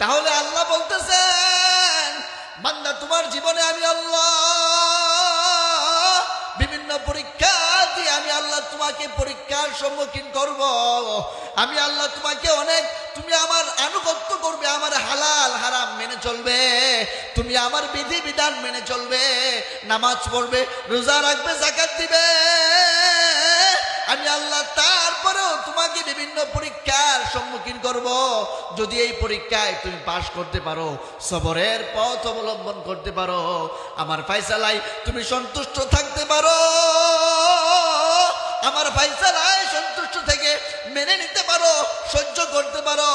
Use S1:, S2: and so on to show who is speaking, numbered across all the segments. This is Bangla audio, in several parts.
S1: তাহলে আল্লাহ বলতেছেন, বান্দা, তোমার জীবনে আমি আল্লাহ বিভিন্ন পরীক্ষা দিয়ে আমি আল্লাহ তোমাকে পরীক্ষার সম্মুখীন করব। আমি আল্লাহ তোমাকে অনেক, তুমি আমার আনুগত্য করবে, আমার হালাল, হারাম মেনে চলবে। তুমি আমার বিধি বিধান মেনে চলবে। নামাজ পড়বে, রোজা রাখবে, জাকাত দিবে। আমি আল্লাহ তারপরেও তোমাকে বিভিন্ন করব যদি এই পরীক্ষায় তুমি পাশ করতে পারো, সবরের পথ অবলম্বন করতে পারো, আমার ফাইসালাই তুমি সন্তুষ্ট থাকতে পারো। আমার ফাইসালায় সন্তুষ্ট থেকে মেনে নিতে পারো, সহ্য করতে পারো।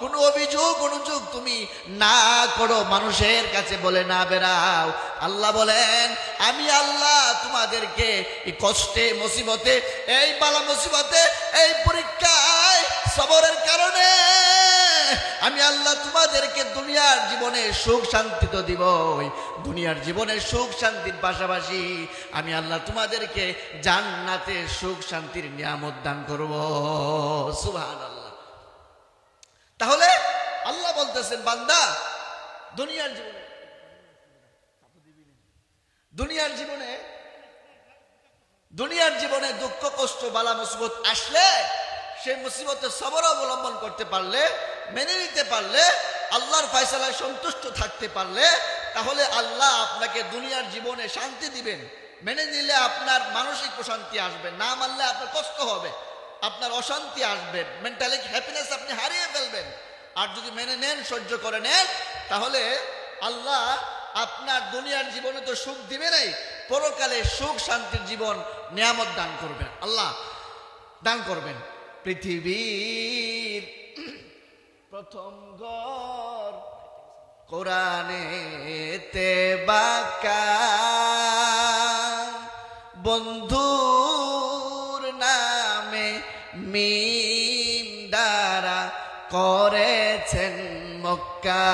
S1: কোনো অভিযোগ, অনুযোগ তুমি না করো, মানুষের কাছে বলে না বেরাও আল্লাহ বলেন, আমি আল্লাহ তোমাদেরকে এই কষ্টে, মুসিবতে, এই বালা মুসিবতে, এই পরীক্ষায় আমি আল্লাহ তোমাদেরকে দুনিয়ার জীবনে সুখ শান্তি তো দিবই, দুনিয়ার জীবনে সুখ শান্তির পাশাপাশি আমি আল্লাহ তোমাদেরকে জান্নাতে সুখ শান্তির নিয়ামত দান করব। সুবহান আল্লাহ তাহলে আল্লাহ বলতেছেন, বান্দা, দুনিয়ার জীবনে দুনিয়ার জীবনে দুনিয়ার জীবনে দুঃখ, কষ্ট, বালা, মুসিবত আসলে সেই মুসিবতে সবর অবলম্বন করতে পারলে মেনে নিতে পারলে, আল্লাহর ফয়সালায় সন্তুষ্ট থাকতে পারলে, তাহলে আল্লাহ আপনাকে দুনিয়ার জীবনে শান্তি দিবেন। মেনে নিলে আপনার মানসিক প্রশান্তি আসবে, না মানলে আপনার কষ্ট হবে, আপনার অশান্তি আসবে মেন্টালি হ্যাপিনেস আপনি হারিয়ে ফেলবেন। আর যদি মেনে নেন, সহ্য করে নেন, তাহলে আল্লাহ আপনার দুনিয়ার জীবনে তো সুখ দিবে নাই, পরকালে সুখ শান্তির জীবন নিয়ামত দান করবেন, আল্লাহ দান করবেন। পৃথিবীর প্রথম ঘর কোরআনে তে বাকা। বন্ধুর নামে মিম দ্বারা করেছেন মক্কা।